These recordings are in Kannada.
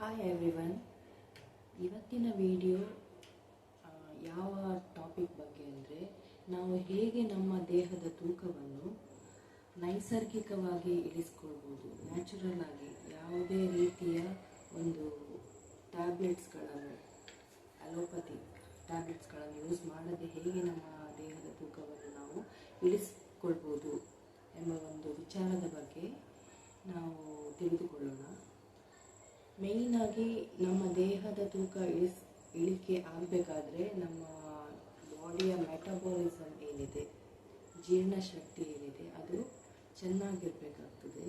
ಹಾಯ್ ಎವ್ರಿವನ್ ಇವತ್ತಿನ ವಿಡಿಯೋ ಯಾವ ಟಾಪಿಕ್ ಬಗ್ಗೆ ಅಂದರೆ, ನಾವು ಹೇಗೆ ನಮ್ಮ ದೇಹದ ತೂಕವನ್ನು ನೈಸರ್ಗಿಕವಾಗಿ ಇಳಿಸ್ಕೊಳ್ಬೋದು ನ್ಯಾಚುರಲ್ ಆಗಿ ಯಾವುದೇ ರೀತಿಯ ಒಂದು ಟ್ಯಾಬ್ಲೆಟ್ಸ್ಗಳನ್ನು ಅಲೋಪತಿ ಟ್ಯಾಬ್ಲೆಟ್ಸ್ಗಳನ್ನು ಯೂಸ್ ಮಾಡದೆ ಹೇಗೆ ನಮ್ಮ ದೇಹದ ತೂಕವನ್ನು ನಾವು ಇಳಿಸ್ಕೊಳ್ಬೋದು ಎಂಬ ಒಂದು ವಿಚಾರದ ಬಗ್ಗೆ ನಾವು ತಿಳಿದುಕೊಳ್ಳೋಣ. ಮೇಯ್ನಾಗಿ ನಮ್ಮ ದೇಹದ ತೂಕ ಇಳಿಸ್, ಇಳಿಕೆ ಆಗಬೇಕಾದ್ರೆ ನಮ್ಮ ಬಾಡಿಯ ಮೆಟಬಾಲಿಸಮ್ ಏನಿದೆ, ಜೀರ್ಣಶಕ್ತಿ ಏನಿದೆ, ಅದು ಚೆನ್ನಾಗಿರಬೇಕಾಗ್ತದೆ.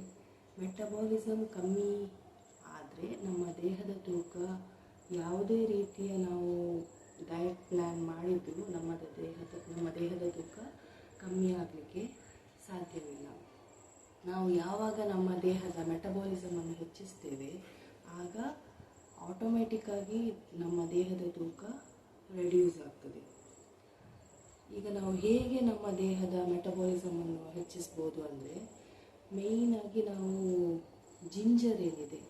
ಮೆಟಬಾಲಿಸಮ್ ಕಮ್ಮಿ ಆದರೆ ನಮ್ಮ ದೇಹದ ತೂಕ ಯಾವುದೇ ರೀತಿಯ ನಾವು ಡಯಟ್ ಪ್ಲ್ಯಾನ್ ಮಾಡಿದರೂ ನಮ್ಮ ದೇಹದ ನಮ್ಮ ದೇಹದ ತೂಕ ಕಮ್ಮಿ ಆಗಲಿಕ್ಕೆ ಸಾಧ್ಯವಿಲ್ಲ. ನಾವು ಯಾವಾಗ ನಮ್ಮ ದೇಹದ ಮೆಟಬಾಲಿಸಮನ್ನು ಹೆಚ್ಚಿಸ್ತೇವೆ ಆಗ ಆಟೋಮೆಟಿಕ್ಕಾಗಿ ನಮ್ಮ ದೇಹದ ತೂಕ ರೆಡ್ಯೂಸ್ ಆಗ್ತದೆ. ಈಗ ನಾವು ಹೇಗೆ ನಮ್ಮ ದೇಹದ ಮೆಟಬಾಲಿಸಮನ್ನು ಹೆಚ್ಚಿಸ್ಬೋದು ಅಂದರೆ ಮೇಯ್ನಾಗಿ ನಾವು ಜಿಂಜರ್ ಏನಿದೆ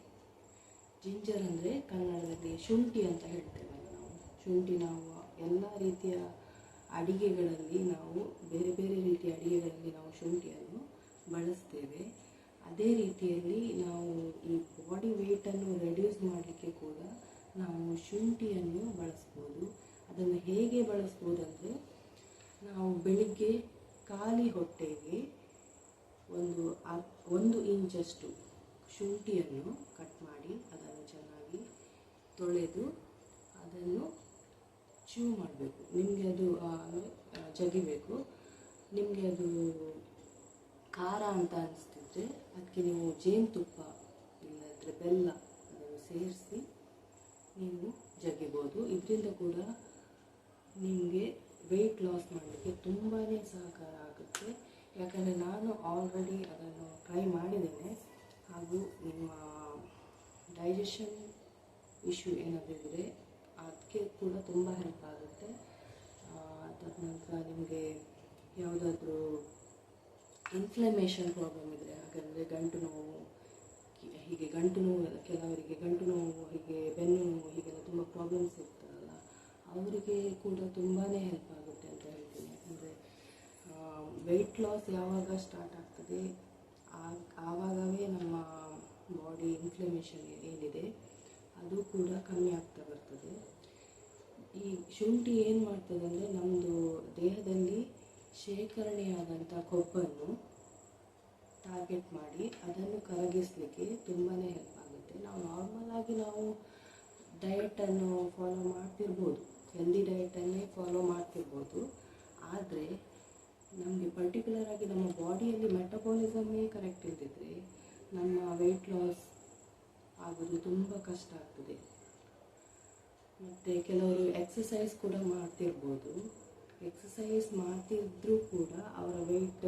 ಜಿಂಜರ್ ಅಂದರೆ ಕನ್ನಡದಲ್ಲಿ ಶುಂಠಿ ಅಂತ ಹೇಳ್ತೇವೆ ನಾವು. ಶುಂಠಿ ನಾವು ಎಲ್ಲ ರೀತಿಯ ಅಡಿಗೆಗಳಲ್ಲಿ ನಾವು ಬೇರೆ ಬೇರೆ ರೀತಿಯ ಅಡಿಗೆಗಳಲ್ಲಿ ನಾವು ಶುಂಠಿಯನ್ನು ಬಳಸ್ತೇವೆ. ಅದೇ ರೀತಿಯಲ್ಲಿ ನಾವು ಈ ಬಾಡಿ ವೆಯ್ಟನ್ನು ರೆಡ್ಯೂಸ್ ಮಾಡಲಿಕ್ಕೆ ಕೂಡ ನಾವು ಶುಂಠಿಯನ್ನು ಬಳಸ್ಬೋದು. ಅದನ್ನು ಹೇಗೆ ಬಳಸ್ಬೋದಂದರೆ, ನಾವು ಬೆಳಿಗ್ಗೆ ಖಾಲಿ ಹೊಟ್ಟೆಗೆ ಒಂದು ಒಂದು ಇಂಚಷ್ಟು ಶುಂಠಿಯನ್ನು ಕಟ್ ಮಾಡಿ ಅದನ್ನು ಚೆನ್ನಾಗಿ ತೊಳೆದು ಅದನ್ನು ಚೂ ಮಾಡಬೇಕು. ನಿಮಗೆ ಅದು ಜಗಿಬೇಕು. ನಿಮಗೆ ಅದು ಖಾರ ಅಂತ ಅನಿಸ್ತಿದ್ರೆ ಅದಕ್ಕೆ ನೀವು ಜೇನುತುಪ್ಪ ಇಲ್ಲದ್ರೆ ಬೆಲ್ಲ ಅದನ್ನು ಸೇರಿಸಿ ನೀವು ಜಗಿಬೋದು ಇದರಿಂದ ಕೂಡ ನಿಮಗೆ ವೆಯ್ಟ್ ಲಾಸ್ ಮಾಡಲಿಕ್ಕೆ ತುಂಬಾ ಸಹಕಾರ ಆಗುತ್ತೆ. ಯಾಕಂದರೆ ನಾನು ಆಲ್ರೆಡಿ ಅದನ್ನು ಟ್ರೈ ಮಾಡಿದ್ದೇನೆ. ಹಾಗೂ ನಿಮ್ಮ ಡೈಜೆಷನ್ ಇಶ್ಯೂ ಏನಾದರೂ ಇದ್ದರೆ ಅದಕ್ಕೆ ಕೂಡ ತುಂಬ ಹೆಲ್ಪ್ ಆಗುತ್ತೆ. ಅದಾದ ನಂತರ ನಿಮಗೆ ಯಾವುದಾದ್ರೂ ಇನ್ಫ್ಲಮೇಷನ್ ಪ್ರಾಬ್ಲಮ್ ಇದ್ದರೆ ಹಾಗಾದರೆ ಗಂಟು ನೋವು ಹೀಗೆ ಗಂಟು ನೋವು, ಕೆಲವರಿಗೆ ಗಂಟು ನೋವು, ಹೀಗೆ ಬೆನ್ನು ನೋವು, ಹೀಗೆಲ್ಲ ತುಂಬ ಪ್ರಾಬ್ಲಮ್ಸ್ ಇರ್ತದಲ್ಲ, ಅವರಿಗೆ ಕೂಡ ತುಂಬಾ ಹೆಲ್ಪ್ ಆಗುತ್ತೆ ಅಂತ ಹೇಳ್ತೀನಿ. ಯಾಕಂದರೆ ವೆಯ್ಟ್ ಲಾಸ್ ಯಾವಾಗ ಸ್ಟಾರ್ಟ್ ಆಗ್ತದೆ ಆಗ ಆವಾಗವೇ ನಮ್ಮ ಬಾಡಿ ಇನ್ಫ್ಲಮೇಷನ್ ಏನಿದೆ, ಅದು ಕೂಡ ಕಮ್ಮಿ ಆಗ್ತಾ ಬರ್ತದೆ. ಈ ಶುಂಠಿ ಏನು ಮಾಡ್ತದೆ ಅಂದರೆ ನಮ್ಮದು ದೇಹದಲ್ಲಿ ಶೇಖರಣೆಯಾದಂಥ ಕೊಬ್ಬನ್ನು ಟಾರ್ಗೆಟ್ ಮಾಡಿ ಅದನ್ನು ಕರಗಿಸಲಿಕ್ಕೆ ತುಂಬಾ ಹೆಲ್ಪ್ ಆಗುತ್ತೆ. ನಾವು ನಾರ್ಮಲ್ ಆಗಿ ನಾವು ಡಯಟನ್ನು ಫಾಲೋ ಮಾಡ್ತಿರ್ಬೋದು. ಹೆಲ್ದಿ ಡಯಟನ್ನೇ ಫಾಲೋ ಮಾಡ್ತಿರ್ಬೋದು. ಆದರೆ ನಮಗೆ ಪರ್ಟಿಕ್ಯುಲರ್ ಆಗಿ ನಮ್ಮ ಬಾಡಿಯಲ್ಲಿ ಮೆಟಬಾಲಿಸಮ್ಮೇ ಕರೆಕ್ಟ್ ಇಲ್ದಿದ್ರೆ ನಮ್ಮ ವೆಯ್ಟ್ ಲಾಸ್ ಆಗೋದು ತುಂಬ ಕಷ್ಟ ಆಗ್ತದೆ. ಮತ್ತು ಕೆಲವರು ಎಕ್ಸಸೈಸ್ ಕೂಡ ಮಾಡ್ತಿರ್ಬೋದು. ಎಕ್ಸಸೈಸ್ ಮಾಡ್ತಿದ್ರೂ ಕೂಡ ಅವರ ವೆಯ್ಟ್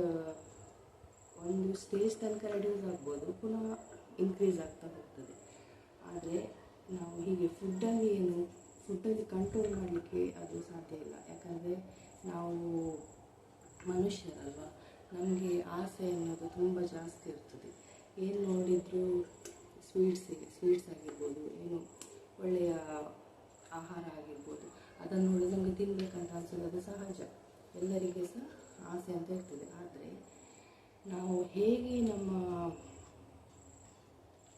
ಒಂದು ಸ್ಟೇಜ್ ತನಕ ರೆಡ್ಯೂಸ್ ಆಗ್ಬೋದು, ಪುನಃ ಇನ್ಕ್ರೀಸ್ ಆಗ್ತಾ ಹೋಗ್ತದೆ. ಆದರೆ ನಾವು ಹೀಗೆ ಫುಡ್ಡಲ್ಲಿ ಏನು ಫುಡ್ಡಲ್ಲಿ ಕಂಟ್ರೋಲ್ ಮಾಡಲಿಕ್ಕೆ ಅದು ಸಾಧ್ಯ ಇಲ್ಲ. ಯಾಕಂದರೆ ನಾವು ಮನುಷ್ಯರಲ್ವ, ನಮಗೆ ಆಸೆ ಅನ್ನೋದು ತುಂಬ ಜಾಸ್ತಿ ಇರ್ತದೆ. ಏನು ನೋಡಿದರೂ ಸ್ವೀಟ್ಸಿಗೆ ಸ್ವೀಟ್ಸ್ ಆಗಿರ್ಬೋದು, ಏನು ಒಳ್ಳೆಯ ಆಹಾರ ಆಗಿರ್ಬೋದು, ಅದನ್ನು ನೋಡಿ ನಮಗೆ ತಿನ್ನಬೇಕಂತ ಅನ್ಸೋದು ಅದು ಸಹಜ. ಎಲ್ಲರಿಗೆ ಸಹ ಆಸೆ ಅಂತ ಇರ್ತದೆ. ಆದರೆ ನಾವು ಹೇಗೆ ನಮ್ಮ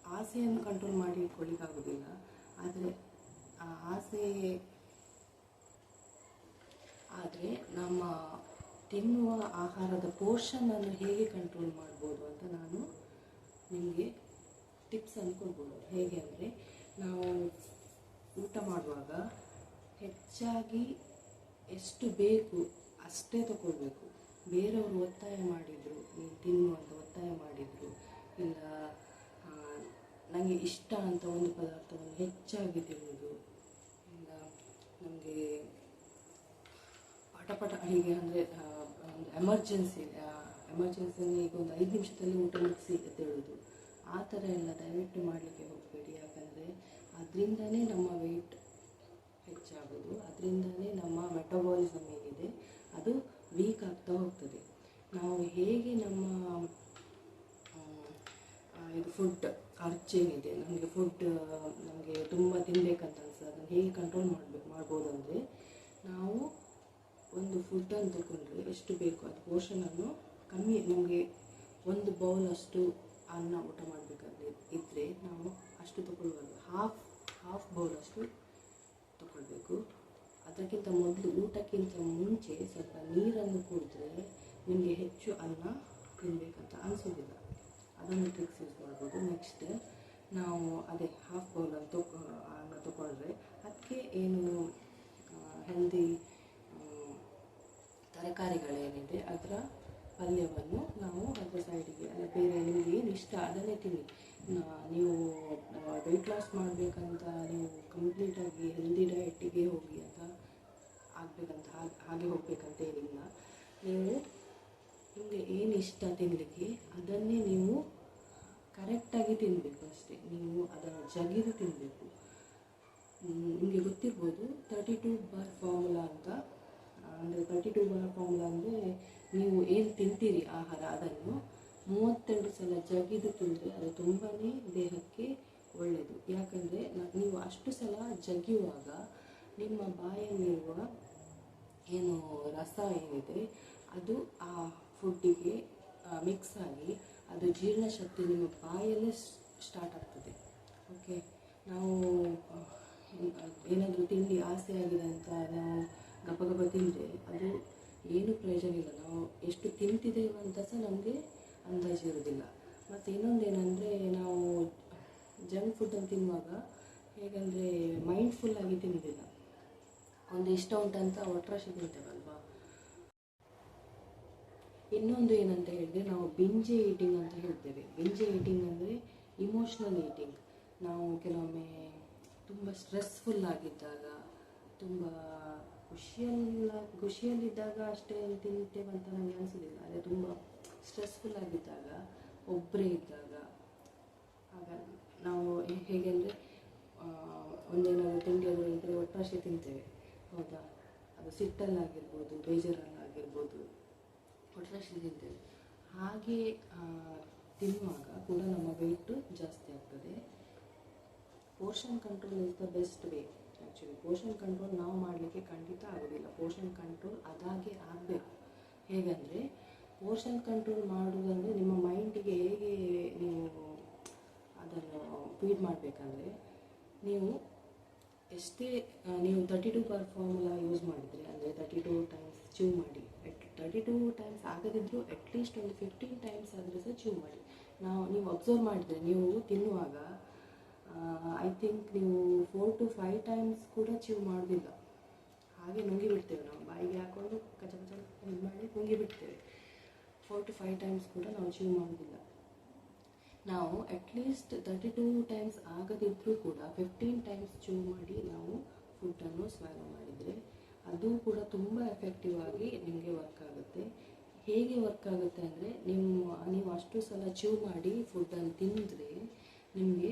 ಆಸೆಯನ್ನು ಕಂಟ್ರೋಲ್ ಮಾಡಿ ಇಟ್ಕೊಳ್ಳಿಕ್ಕಾಗೋದಿಲ್ಲ ಆದರೆ ಆ ಆಸೆ ಆದರೆ ನಮ್ಮ ತಿನ್ನುವ ಆಹಾರದ ಪೋರ್ಷನನ್ನು ಹೇಗೆ ಕಂಟ್ರೋಲ್ ಮಾಡ್ಬೋದು ಅಂತ ನಾನು ನಿಮಗೆ ಟಿಪ್ಸನ್ನು ಕೊಡ್ಬೋದು. ಹೇಗೆ ಅಂದರೆ ನಾವು ಊಟ ಮಾಡುವಾಗ ಹೆಚ್ಚಾಗಿ ಎಷ್ಟು ಬೇಕು ಅಷ್ಟೇ ತಗೊಳ್ಬೇಕು ಬೇರೆಯವರು ಒತ್ತಾಯ ಮಾಡಿದರು ತಿನ್ನು ಅಂತ ಒತ್ತಾಯ ಮಾಡಿದರು. ಇಲ್ಲ ನನಗೆ ಇಷ್ಟ ಅಂತ ಒಂದು ಪದಾರ್ಥವನ್ನು ಹೆಚ್ಚಾಗಿ ತಿನ್ನುವುದು. ಇಲ್ಲ, ನಮಗೆ ಪಟ ಪಟ ಹೀಗೆ ಅಂದರೆ ಒಂದು ಎಮರ್ಜೆನ್ಸಿ ಎಮರ್ಜೆನ್ಸಿಯಲ್ಲಿ ಈಗ ಒಂದು ಐದು ನಿಮಿಷದಲ್ಲಿ ಊಟ ಮುಗಿಸಿ ಎದ್ದೇಳೋದು ಆ ಥರ ಎಲ್ಲ ದಯವಿಟ್ಟು ಮಾಡಲಿಕ್ಕೆ ಹೋಗಬೇಡಿ. ಯಾಕಂದರೆ ಅದರಿಂದನೇ ನಮ್ಮ ವೆಯ್ಟ್ ಹೆಚ್ಚಾಗೋದು. ಅದರಿಂದನೇ ನಮ್ಮ ಮೆಟಬಾಲಿಸಮ್ ಏನಿದೆ, ಅದು ವೀಕ್ ಆಗ್ತಾ ಹೋಗ್ತದೆ. ನಾವು ಹೇಗೆ ನಮ್ಮ ಇದು ಫುಡ್ ಖರ್ಚೇನಿದೆ, ನಮಗೆ ಫುಡ್ ನಮಗೆ ತುಂಬ ತಿನ್ನಬೇಕಂತ ಅನಿಸ್ತದೆ ಅದನ್ನು ಹೇಗೆ ಕಂಟ್ರೋಲ್ ಮಾಡಬೇಕು ಮಾಡ್ಬೋದು ಅಂದರೆ, ನಾವು ಒಂದು ಫುಡ್ಡನ್ನು ತಗೊಂಡ್ರೆ ಎಷ್ಟು ಬೇಕು, ಅದು ಪೋರ್ಷನನ್ನು ಕಮ್ಮಿ, ನಮಗೆ ಒಂದು ಬೌಲ್ ಅಷ್ಟು ಅನ್ನ ಊಟ ಮಾಡಬೇಕಾದ್ರೆ ಇದ್ದರೆ ನಾವು ಅಷ್ಟು ತಗೊಳ್ಬಾರ್ದು. ಹಾಫ್ ಹಾಫ್ ಬೌಲ್ ಅಷ್ಟು ತಗೊಳ್ಬೇಕು. ಅದಕ್ಕಿಂತ ಮೊದಲು ಊಟಕ್ಕಿಂತ ಮುಂಚೆ ಸ್ವಲ್ಪ ನೀರನ್ನು ಕುಡಿದ್ರೆ ನಿಮಗೆ ಹೆಚ್ಚು ಅನ್ನ ತಿನ್ನಬೇಕಂತ ಅನಿಸೋದಿಲ್ಲ. ಅದನ್ನು ಟ್ರಿಕ್ಸ್ ಯೂಸ್ ಮಾಡ್ಬೋದು ನೆಕ್ಸ್ಟ್ ನಾವು ಅದೇ ಹಾಫ್ ಬೌಲ್ ಅಂತ ಅನ್ನ ತಗೊಂಡ್ರೆ ಅದಕ್ಕೆ ಏನು ಹೆಲ್ದಿ ತರಕಾರಿಗಳೇನಿದೆ ಅದರ ಪಲ್ಯವನ್ನು ನಾವು ಅದರ ಸೈಡಿಗೆ ಅದೇ ಬೇರೆ ನಿಮಗೆ ಏನು ಇಷ್ಟ ಅದನ್ನೇ ತಿನ್ನಿ. ನೀವು ವೆಯ್ಟ್ ಲಾಸ್ ಮಾಡಬೇಕಂತ ನೀವು ಕಂಪ್ಲೀಟಾಗಿ ಹೆಲ್ದಿ ಡಯಟಿಗೆ ಹೋಗಿ ಅಂತ ಆಗಬೇಕಂತ, ಹಾಗೆ ಹೋಗಬೇಕಂತ ಏನಿಲ್ಲ. ನೀವು ನಿಮಗೆ ಏನು ಇಷ್ಟ ತಿನ್ನಲಿಕ್ಕೆ ಅದನ್ನೇ ನೀವು ಕರೆಕ್ಟಾಗಿ ತಿನ್ನಬೇಕು ಅಷ್ಟೇ. ನೀವು ಅದನ್ನು ಜಗಿದು ತಿನ್ನಬೇಕು ನಿಮಗೆ ಗೊತ್ತಿರ್ಬೋದು ತರ್ಟಿ ಟು ಬಾರ್ ಫಾರ್ಮುಲಾ ಅಂತ ಅಂದರೆ ತರ್ಟಿ ಟು ಬಾರ್ ಫಾರ್ಮುಲಾ ಅಂದರೆ ನೀವು ಏನು ತಿಂತೀರಿ ಆಹಾರ, ಅದನ್ನು ಮೂವತ್ತೆರಡು ಸಲ ಜಗಿದು ತಿಂದರೆ ಅದು ತುಂಬಾ ದೇಹಕ್ಕೆ ಒಳ್ಳೆಯದು ಯಾಕಂದರೆ ನೀವು ಅಷ್ಟು ಸಲ ಜಗಿಯುವಾಗ ನಿಮ್ಮ ಬಾಯಲ್ಲಿರುವ ಏನು ರಸ ಏನಿದೆ, ಅದು ಆ ಫುಡ್ಡಿಗೆ ಮಿಕ್ಸ್ ಆಗಿ ಅದು ಜೀರ್ಣಶಕ್ತಿ ನಿಮ್ಮ ಬಾಯಲ್ಲೇ ಸ್ಟಾರ್ಟ್ ಆಗ್ತದೆ. ಓಕೆ ನಾವು ಏನಾದರೂ ತಿಂಡಿ ಆಸೆ ಆಗಿದೆ ಅಂತ ನಾವು ಗಪ ಗಪ ತಿಂದರೆ ಅದು ಏನು ಪ್ರಯೋಜನ ಇಲ್ಲ. ನಾವು ಎಷ್ಟು ತಿಂತಿದ್ದೇವೆ ಅಂತ ಸಹ ನಮಗೆ ಅಂದಾಜು ಇರೋದಿಲ್ಲ ಮತ್ತು ಇನ್ನೊಂದೇನೆಂದರೆ ನಾವು ಜಂಕ್ ಫುಡ್ಡನ್ನು ತಿನ್ನುವಾಗ ಹೇಗೆಂದರೆ ಮೈಂಡ್ಫುಲ್ಲಾಗಿ ತಿನ್ನೋದಿಲ್ಲ ಒಂದು ಇಷ್ಟ ಉಂಟಂತ ಒಟ್ರಾಶಿ ತಿಂತೇವಲ್ವಾ? ಇನ್ನೊಂದು ಏನಂತ ಹೇಳಿದ್ರೆ ನಾವು ಬಿಂಜೆ ಈಟಿಂಗ್ ಅಂತ ಹೇಳ್ತೇವೆ. ಬಿಂಜೆ ಈಟಿಂಗ್ ಅಂದರೆ ಇಮೋಷ್ನಲ್ ಈಟಿಂಗ್ ನಾವು ಕೆಲವೊಮ್ಮೆ ತುಂಬ ಸ್ಟ್ರೆಸ್ಫುಲ್ ಆಗಿದ್ದಾಗ, ತುಂಬ ಖುಷಿಯಲ್ಲ, ಖುಷಿಯಲ್ಲಿದ್ದಾಗ ಅಷ್ಟೇ ತಿಂತೇವೆ ಅಂತ ನನಗೆ ಅನಿಸೋದಿಲ್ಲ. ಆದರೆ ತುಂಬ ಸ್ಟ್ರೆಸ್ಫುಲ್ ಆಗಿದ್ದಾಗ ಒಬ್ಬರೇ ಇದ್ದಾಗ, ಆಗ ನಾವು ಹೇಗೆ ಅಂದರೆ ಒಂದೇನಾದರೂ ತಿಂಡಿ ಅದು ಇದ್ದರೆ ಒಟ್ಟಾಶೆ ತಿಂತೇವೆ. ಹೌದಾ? ಅದು ಸಿಟ್ಟಲ್ಲಾಗಿರ್ಬೋದು, ಬೇಜಾರಲ್ಲಾಗಿರ್ಬೋದು. ಒಟ್ಟಾಶೆ ತಿಂತೇವೆ ಹಾಗೆ ತಿನ್ನುವಾಗ ಕೂಡ ನಮ್ಮ ವೆಯ್ಟು ಜಾಸ್ತಿ ಆಗ್ತದೆ. Portion control is the best way actually portion control ನಾವು ಮಾಡಲಿಕ್ಕೆ ಖಂಡಿತ ಆಗೋದಿಲ್ಲ. ಪೋರ್ಷನ್ ಕಂಟ್ರೋಲ್ ಅದಾಗೆ ಆಗಬೇಕು. ಹೇಗಂದರೆ ಪೋರ್ಷನ್ ಕಂಟ್ರೋಲ್ ಮಾಡುವುದಂದರೆ ನಿಮ್ಮ ಮೈಂಡಿಗೆ ಹೇಗೆ ನೀವು ಅದನ್ನು ಫೀಡ್ ಮಾಡಬೇಕಂದ್ರೆ, ನೀವು ಎಷ್ಟೇ ನೀವು thirty two per formula use ಮಾಡಿದರೆ, ಅಂದರೆ ತರ್ಟಿ ಟು ಟೈಮ್ಸ್ ಚೂ ಮಾಡಿ ತರ್ಟಿ ಟೂ ಟೈಮ್ಸ್ ಆಗದಿದ್ದರೂ ಅಟ್ಲೀಸ್ಟ್ ಒಂದು ಫಿಫ್ಟೀನ್ ಟೈಮ್ಸ್ ಆದರೂ ಸಹ ಚೂ ಮಾಡಿ. ನಾವು, ನೀವು ಅಬ್ಸರ್ವ್ ಮಾಡಿದರೆ, ನೀವು ತಿನ್ನುವಾಗ ಐ ಥಿಂಕ್ ನೀವು ಫೋರ್ ಟು ಫೈವ್ ಟೈಮ್ಸ್ ಕೂಡ ಚೀವ್ ಮಾಡೋದಿಲ್ಲ. ಹಾಗೆ ನುಂಗಿ ಬಿಡ್ತೇವೆ ನಾವು. ಬಾಯಿಗೆ ಹಾಕೊಂಡು ಕಚ ಕಚ ಇದು ಮಾಡಿ ನುಂಗಿ ಬಿಡ್ತೇವೆ ಫೋರ್ ಟು ಫೈವ್ ಟೈಮ್ಸ್ ಕೂಡ ನಾವು ಚೀವ್ ಮಾಡೋದಿಲ್ಲ. ನಾವು at least thirty two times ಆಗದಿದ್ದರೂ ಕೂಡ ಫಿಫ್ಟೀನ್ ಟೈಮ್ಸ್ ಚೂ ಮಾಡಿ ನಾವು ಫುಡ್ಡನ್ನು ಸ್ವಾಲೋ ಮಾಡಿದರೆ ಅದು ಕೂಡ ತುಂಬ ಎಫೆಕ್ಟಿವ್ ಆಗಿ ನಿಮಗೆ ವರ್ಕ್ ಆಗುತ್ತೆ. ಹೇಗೆ ವರ್ಕ್ ಆಗುತ್ತೆ ಅಂದರೆ ನಿಮ್ಮ, ನೀವು ಅಷ್ಟು ಸಲ ಚೀವ್ ಮಾಡಿ ಫುಡ್ಡನ್ನು ತಿಂದರೆ ನಿಮಗೆ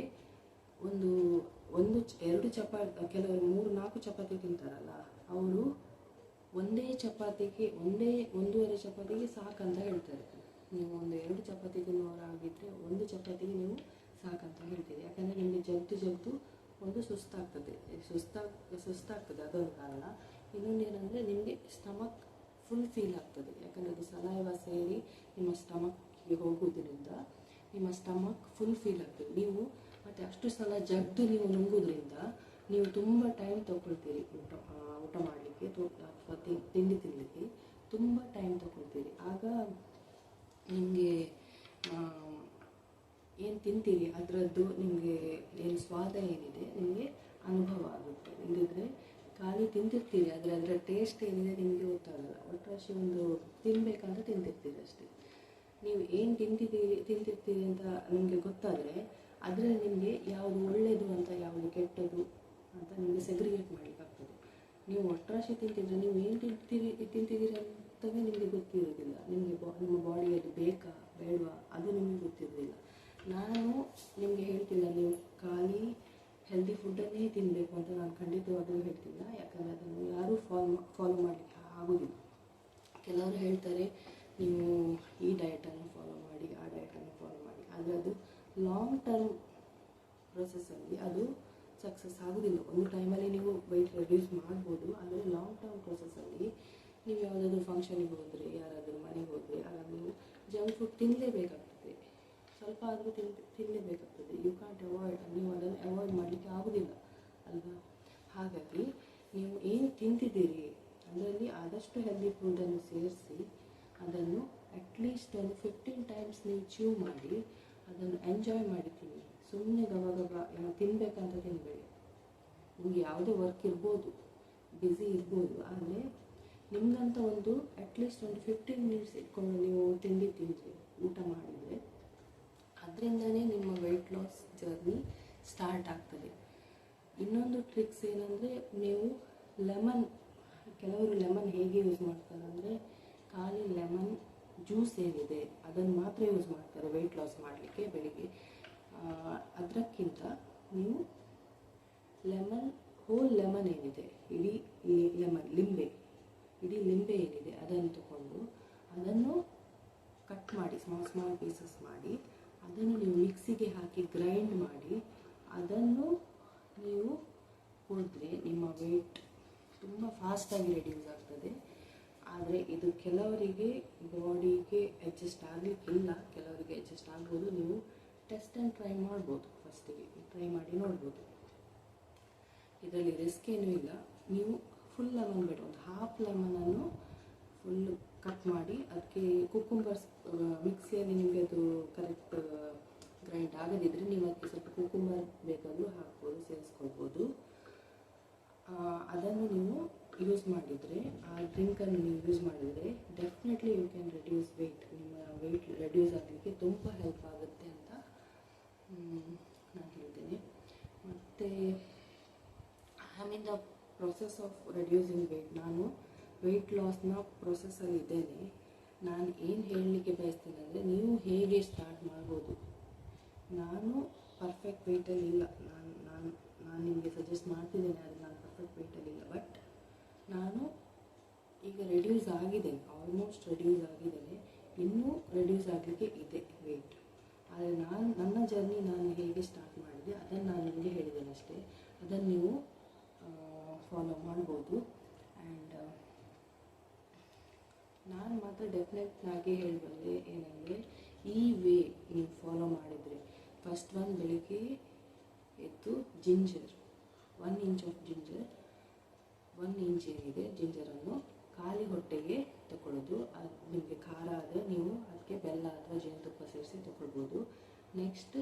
ಒಂದು ಒಂದು ಎರಡು ಚಪಾತಿ, ಕೆಲವರು ಮೂರು, ನಾಲ್ಕು ಚಪಾತಿ ತಿಂತಾರಲ್ಲ, ಅವರು ಒಂದೇ ಚಪಾತಿಗೆ, ಒಂದೇ, ಒಂದೂವರೆ ಚಪಾತಿಗೆ ಸಾಕಂತ ಹೇಳ್ತಾರೆ. ನೀವು ಒಂದು ಎರಡು ಚಪಾತಿ ತಿನ್ನುವರಾಗಿದ್ದರೆ ಒಂದು ಚಪಾತಿಗೆ ನೀವು ಸಾಕಂತ ಹೇಳ್ತೀರಿ. ಯಾಕಂದರೆ ನಿಮಗೆ ಜಗ್ದು ಜಗ್ದು ಒಂದು ಸುಸ್ತಾಗ್ತದೆ. ಸುಸ್ತಾಗ್, ಸುಸ್ತಾಗ್ತದೆ, ಅದೊಂದು ಕಾರಣ. ಇನ್ನೊಂದು ಏನಂದರೆ ನಿಮಗೆ ಸ್ಟಮಕ್ ಫುಲ್ ಫೀಲ್ ಆಗ್ತದೆ. ಯಾಕಂದರೆ ಅದು ಸಲೈವ ಸೇರಿ ನಿಮ್ಮ ಸ್ಟಮಕ್ಗೆ ಹೋಗೋದ್ರಿಂದ ನಿಮ್ಮ ಸ್ಟಮಕ್ ಫುಲ್ ಫೀಲ್ ಆಗ್ತದೆ. ನೀವು ಮತ್ತು ಅಷ್ಟು ಸಲ ಜಗ್ದು ನೀವು ನುಂಗೋದ್ರಿಂದ ನೀವು ತುಂಬ ಟೈಮ್ ತಗೊಳ್ತೀರಿ ಊಟ ಊಟ ಮಾಡಲಿಕ್ಕೆ ಅಥವಾ ತಿಂಡಿ ತಿನ್ನಲಿಕ್ಕೆ ತುಂಬ ಟೈಮ್ ತಗೊಳ್ತೀರಿ. ಆಗ ನಿಮಗೆ ಏನು ತಿಂತೀರಿ? ಅದರದ್ದು ನಿಮಗೆ ಏನು ಸ್ವಾದ ಏನಿದೆ, ನಿಮಗೆ ಅನುಭವ ಆಗುತ್ತೆ. ಇಲ್ಲದಿದ್ದರೆ ಖಾಲಿ ತಿಂತಿರ್ತೀವಿ ಆದರೆ ಅದರ ಟೇಸ್ಟ್ ಏನಿದೆ ನಿಮಗೆ ಗೊತ್ತಾಗಲ್ಲ. ಒಟ್ಟಾಶಿ ಒಂದು ತಿನ್ನಬೇಕಂತ ತಿಂತಿರ್ತೀರಿ ಅಷ್ಟೇ. ನೀವು ಏನು ತಿಂತಿದ್ದೀರಿ ತಿಂತಿರ್ತೀರಿ ಅಂತ ನಿಮಗೆ ಗೊತ್ತಾದರೆ ಅದರಲ್ಲಿ ನಿಮಗೆ ಯಾವುದು ಒಳ್ಳೆಯದು ಅಂತ, ಯಾವುದು ಕೆಟ್ಟದು ಅಂತ ನಿಮಗೆ ಸೆಗ್ರಿಗೇಟ್ ಮಾಡಲಿಕ್ಕಾಗ್ತದೆ ನೀವು ಒಟ್ರಾಶಿ ತಿಂತಿದ್ರೆ ನೀವು ಏನು ತಿಂತೀರಿ, ತಿಂತಿದ್ದೀರಿ ಅಂತಲೇ ನಿಮಗೆ ಗೊತ್ತಿರೋದಿಲ್ಲ. ನಿಮಗೆ ಬಾ, ನಿಮ್ಮ ಬಾಡಿಯಲ್ಲಿ ಬೇಕಾ, ಬೇಡವಾ, ಅದು ನಿಮಗೆ ಗೊತ್ತಿರೋದಿಲ್ಲ. ನಾನು ನಿಮಗೆ ಹೇಳ್ತಿಲ್ಲ ನೀವು ಖಾಲಿ ಹೆಲ್ದಿ ಫುಡ್ಡನ್ನೇ ತಿನ್ನಬೇಕು ಅಂತ ನಾನು ಖಂಡಿತವಾಗಲೂ ಹೇಳ್ತಿಲ್ಲ ಯಾಕಂದರೆ ಅದನ್ನು ಯಾರೂ ಫಾಲೋ ಫಾಲೋ ಮಾಡಲಿಕ್ಕೆ ಆಗೋದಿಲ್ಲ. ಕೆಲವರು ಹೇಳ್ತಾರೆ, ನೀವು ಈ ಡಯಟನ್ನು ಫಾಲೋ ಮಾಡಿ, ಆ ಡಯಟನ್ನು ಫಾಲೋ ಮಾಡಿ. ಆದರೆ ಅದು ಲಾಂಗ್ ಟರ್ಮ್ ಪ್ರೊಸೆಸ್ಸಲ್ಲಿ ಅದು ಸಕ್ಸಸ್ ಆಗೋದಿಲ್ಲ. ಒಂದು ಟೈಮಲ್ಲಿ ನೀವು ವೆಯ್ಟ್ ರೆಡ್ಯೂಸ್ ಮಾಡ್ಬೋದು, ಆದರೆ ಲಾಂಗ್ ಟರ್ಮ್ ಪ್ರೊಸೆಸ್ಸಲ್ಲಿ ನೀವು ಯಾವುದಾದ್ರೂ ಫಂಕ್ಷನಿಗೆ ಹೋದರೆ, ಯಾರಾದರೂ ಮನೆಗೆ ಹೋದರೆ ಆಗ ನೀವು ಜಂಕ್ ಫುಡ್ ತಿನ್ನಲೇಬೇಕಾಗ್ತದೆ ಸ್ವಲ್ಪ ಆದರೂ ತಿನ್ ತಿನ್ನಲೇಬೇಕಾಗ್ತದೆ ಯು ಕಾಂಟ್ ಅವಾಯ್ಡ್ ನೀವು ಅದನ್ನು ಅವಾಯ್ಡ್ ಮಾಡಲಿಕ್ಕೆ ಆಗೋದಿಲ್ಲ, ಅಲ್ವಾ? ಹಾಗಾಗಿ ನೀವು ಏನು ತಿಂತಿದ್ದೀರಿ, ಅದರಲ್ಲಿ ಆದಷ್ಟು ಹೆಲ್ದಿ ಫುಡನ್ನು ಸೇರಿಸಿ, ಅದನ್ನು ಅಟ್ಲೀಸ್ಟ್ ಒಂದು ಫಿಫ್ಟೀನ್ ಟೈಮ್ಸ್ ನೀವು ಚೀವ್ ಮಾಡಿ, ಅದನ್ನು ಎಂಜಾಯ್ ಮಾಡಿ ತಿನ್ನಿ. ಸುಮ್ಮನೆ ಗವ ಏನೋ ತಿನ್ನಬೇಕಂತ ತಿನ್ನಬೇಡಿ ನಿಮಗೆ ಯಾವುದೇ ವರ್ಕ್ ಇರ್ಬೋದು ಬ್ಯುಸಿ ಇರ್ಬೋದು, ಆದರೆ ನಿಮ್ಗಂತ ಒಂದು ಅಟ್ಲೀಸ್ಟ್ ಒಂದು ಫಿಫ್ಟೀನ್ ಮಿನಿಟ್ಸ್ ಇಟ್ಕೊಂಡು ನೀವು ತಿಂಡಿ ತಿಂದರೆ ಊಟ ಮಾಡಿದರೆ. ಅದರಿಂದನೇ ನಿಮ್ಮ ವೆಯ್ಟ್ ಲಾಸ್ ಜರ್ನಿ ಸ್ಟಾರ್ಟ್ ಆಗ್ತದೆ. ಇನ್ನೊಂದು ಟ್ರಿಕ್ಸ್ ಏನಂದರೆ ನೀವು ಲೆಮನ್ ಕೆಲವರು ಲೆಮನ್ ಹೇಗೆ ಯೂಸ್ ಮಾಡ್ತಾರೆ ಅಂದರೆ ಖಾಲಿ ಲೆಮನ್ ಜ್ಯೂಸ್ ಏನಿದೆ, ಅದನ್ನು ಮಾತ್ರ ಯೂಸ್ ಮಾಡ್ತಾರೆ ವೆಯ್ಟ್ ಲಾಸ್ ಮಾಡಲಿಕ್ಕೆ ಬೆಳಿಗ್ಗೆ. ಅದಕ್ಕಿಂತ ನೀವು ಲೆಮನ್ ಹೋಲ್ ಲೆಮನ್ ಏನಿದೆ, ಇಡೀ ಲೆಮನ್ ಲಿಂಬೆ, ಇಡೀ ಲಿಂಬೆ ಏನಿದೆ ಅದನ್ನು ತಗೊಂಡು ಅದನ್ನು ಕಟ್ ಮಾಡಿ ಸ್ಮಾಲ್ ಸ್ಮಾಲ್ ಪೀಸಸ್ ಮಾಡಿ ಅದನ್ನು ನೀವು ಮಿಕ್ಸಿಗೆ ಹಾಕಿ ಗ್ರೈಂಡ್ ಮಾಡಿ, ಅದನ್ನು ನೀವು ಕುಡಿದ್ರೆ ನಿಮ್ಮ ವೆಯ್ಟ್ ತುಂಬ ಫಾಸ್ಟಾಗಿ ರೆಡ್ಯೂಸ್ ಆಗ್ತದೆ. ಆದರೆ ಇದು ಕೆಲವರಿಗೆ ಬಾಡಿಗೆ ಅಡ್ಜಸ್ಟ್ ಆಗಲಿಕ್ಕಿಲ್ಲ. ಕೆಲವರಿಗೆ ಅಡ್ಜಸ್ಟ್ ಆಗ್ಬೋದು. ನೀವು ಟೆಸ್ಟ್ ಆ್ಯಂಡ್ ಟ್ರೈ ಮಾಡ್ಬೋದು. ಫಸ್ಟಿಗೆ ಟ್ರೈ ಮಾಡಿ ನೋಡ್ಬೋದು. ಇದರಲ್ಲಿ ರಿಸ್ಕ್ ಏನೂ ಇಲ್ಲ. ನೀವು ಫುಲ್ ಲೆಮನ್ ಬೇಡ ಒಂದು ಹಾಫ್ ಲೆಮನನ್ನು ಫುಲ್ ಕಟ್ ಮಾಡಿ ಅದಕ್ಕೆ ಕುಕ್ಕುಂಬರ್ಸ್ ಮಿಕ್ಸಿಯಲ್ಲಿ ನಿಮಗೆ ಅದು ಕರೆಕ್ಟ್ ಗ್ರೈಂಡ್ ಆಗದಿದ್ದರೆ ನೀವು ಅದಕ್ಕೆ ಸ್ವಲ್ಪ ಕುಕುಂಬರ್ ಬೇಕಾದರೂ ಹಾಕ್ಬೋದು, ಸೇರಿಸ್ಕೊಳ್ಬೋದು. ಅದನ್ನು ನೀವು ಯೂಸ್ ಮಾಡಿದರೆ, ಆ ಡ್ರಿಂಕನ್ನು ನೀವು ಯೂಸ್ ಮಾಡಿದರೆ definitely you can reduce weight ನಿಮ್ಮ ವೆಯ್ಟ್ ರೆಡ್ಯೂಸ್ ಆಗಲಿಕ್ಕೆ ತುಂಬ ಹೆಲ್ಪ್ ಆಗುತ್ತೆ ಅಂತ ನಾನು ಹೇಳ್ತೇನೆ. ಮತ್ತು I mean the process of reducing weight ನಾನು ವೆಯ್ಟ್ ಲಾಸ್ನ ಪ್ರೊಸೆಸ್ಸಲ್ಲಿ ಇದ್ದೇನೆ. ನಾನು ಏನು ಹೇಳಲಿಕ್ಕೆ ಬಯಸ್ತೇನೆ ಅಂದರೆ ನೀವು ಹೇಗೆ ಸ್ಟಾರ್ಟ್ ಮಾಡ್ಬೋದು. ನಾನು ಪರ್ಫೆಕ್ಟ್ ವೆಯ್ಟಲ್ಲಿ ಇಲ್ಲ. ನಾನು ನಾನು ನಾನು ನಿಮಗೆ ಸಜೆಸ್ಟ್ ಮಾಡ್ತಿದ್ದೇನೆ, ಆದರೆ ನಾನು ಪರ್ಫೆಕ್ಟ್ ವೆಯ್ಟಲ್ಲಿ ಇಲ್ಲ. ಬಟ್ ನಾನು ಈಗ ರೆಡ್ಯೂಸ್ ಆಗಿದ್ದೇನೆ ಆಲ್ಮೋಸ್ಟ್ ರೆಡ್ಯೂಸ್ ಆಗಿದ್ದೇನೆ ಇನ್ನೂ ರೆಡ್ಯೂಸ್ ಆಗಲಿಕ್ಕೆ ಇದೆ ವೆಯ್ಟ್ ಆದರೆ ನಾನು, ನನ್ನ ಜರ್ನಿ ನಾನು ಹೇಗೆ ಸ್ಟಾರ್ಟ್ ಮಾಡಿದೆ, ಅದನ್ನು ನಾನು ನಿಮಗೆ ಹೇಳಿದ್ದೇನೆ ಅಷ್ಟೇ ಅದನ್ನು ನೀವು ಫಾಲೋ ಮಾಡ್ಬೋದು. ನಾನು ಮಾತ್ರ ಡೆಫಿನೆಟ್ನಾಗಿ ಹೇಳಬಲ್ಲೆ ಏನಂದರೆ, ಈ ವೇ ನೀವು ಫಾಲೋ ಮಾಡಿದರೆ ಫಸ್ಟ್ ಒನ್ ಬೆಳಿಗ್ಗೆ ಎದ್ದು ginger one inch of ginger one inch ಏನಿದೆ ಜಿಂಜರನ್ನು ಖಾಲಿ ಹೊಟ್ಟೆಗೆ ತಗೊಳ್ಳೋದು ಅದು ನಿಮಗೆ ಖಾರ ಆದರೆ ನೀವು ಅದಕ್ಕೆ ಬೆಲ್ಲ ಅಥವಾ ಜೇನುತುಪ್ಪ ಸೇರಿಸಿ ತಗೊಳ್ಬೋದು ನೆಕ್ಸ್ಟ್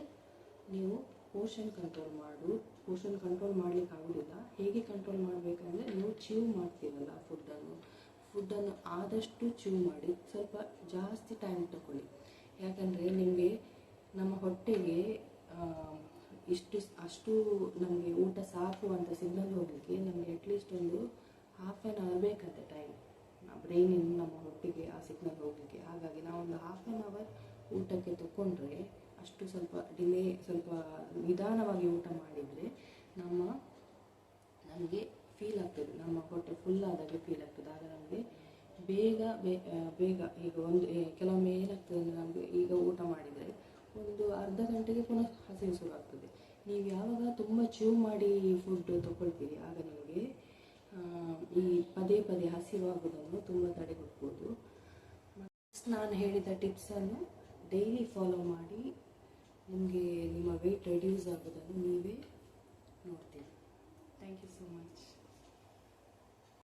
ನೀವು ಪೋರ್ಷನ್ ಕಂಟ್ರೋಲ್ ಮಾಡು. ಪೋರ್ಷನ್ ಕಂಟ್ರೋಲ್ ಮಾಡಲಿಕ್ಕೆ ಆಗೋದಿಲ್ಲ ಹೇಗೆ ಕಂಟ್ರೋಲ್ ಮಾಡಬೇಕಂದ್ರೆ, ನೀವು ಚೀವ್ ಮಾಡ್ತೀರಲ್ಲ ಫುಡ್ಡನ್ನು ಫುಡ್ಡನ್ನು ಆದಷ್ಟು ಚೂ ಮಾಡಿ ಸ್ವಲ್ಪ ಜಾಸ್ತಿ ಟೈಮ್ ತಗೊಳ್ಳಿ ಯಾಕಂದರೆ ನಿಮಗೆ ನಮ್ಮ ಹೊಟ್ಟೆಗೆ ಇಷ್ಟು, ಅಷ್ಟು ನಮಗೆ ಊಟ ಸಾಕು ಅಂತ ಸಿಗ್ನಲ್ ಹೋಗಲಿಕ್ಕೆ ನಮಗೆ ಅಟ್ಲೀಸ್ಟ್ ಒಂದು ಹಾಫ್ ಆ್ಯನ್ ಅವರ್ ಬೇಕಂತೆ ಟೈಮ್ ಬ್ರೈನಿಂದ ನಮ್ಮ ಹೊಟ್ಟೆಗೆ ಆ ಸಿಗ್ನಲ್ ಹೋಗಲಿಕ್ಕೆ. ಹಾಗಾಗಿ ನಾವೊಂದು ಹಾಫ್ ಆ್ಯನ್ ಅವರ್ ಊಟಕ್ಕೆ ತಗೊಂಡ್ರೆ ಅಷ್ಟು ಸ್ವಲ್ಪ ಡಿಲೇ ಸ್ವಲ್ಪ ನಿಧಾನವಾಗಿ ಊಟ ಮಾಡಿದರೆ ನಮ್ಮ, ನಮಗೆ ಫೀಲ್ ಆಗ್ತದೆ. ನಮ್ಮ ಹೊಟ್ಟೆ ಫುಲ್ ಆದಾಗ ಫೀಲ್ ಆಗ್ತದೆ. ಆಗ ನಮಗೆ ಬೇಗ ಬೇಗ ಈಗ ಒಂದು ಕೆಲವೊಮ್ಮೆ ಏನಾಗ್ತದೆ ಅಂದರೆ ನಮಗೆ ಈಗ ಊಟ ಮಾಡಿದರೆ ಒಂದು ಅರ್ಧ ಗಂಟೆಗೆ ಪುನಃ ಹಸಿವು ಶುರು ಆಗ್ತದೆ ನೀವು ಯಾವಾಗ ತುಂಬ ಚೂ ಮಾಡಿ ಫುಡ್ ತಗೊಳ್ತೀರಿ, ಆಗ ನಿಮಗೆ ಈ ಪದೇ ಪದೇ ಹಸಿವಾಗುವುದನ್ನು ತುಂಬ ತಡೆಗಟ್ಬೋದು. ನಾನು ಹೇಳಿದ ಟಿಪ್ಸನ್ನು ಡೈಲಿ ಫಾಲೋ ಮಾಡಿ ನಿಮಗೆ ನಿಮ್ಮ ವೆಯ್ಟ್ ರೆಡ್ಯೂಸ್ ಆಗೋದನ್ನು ನೀವೇ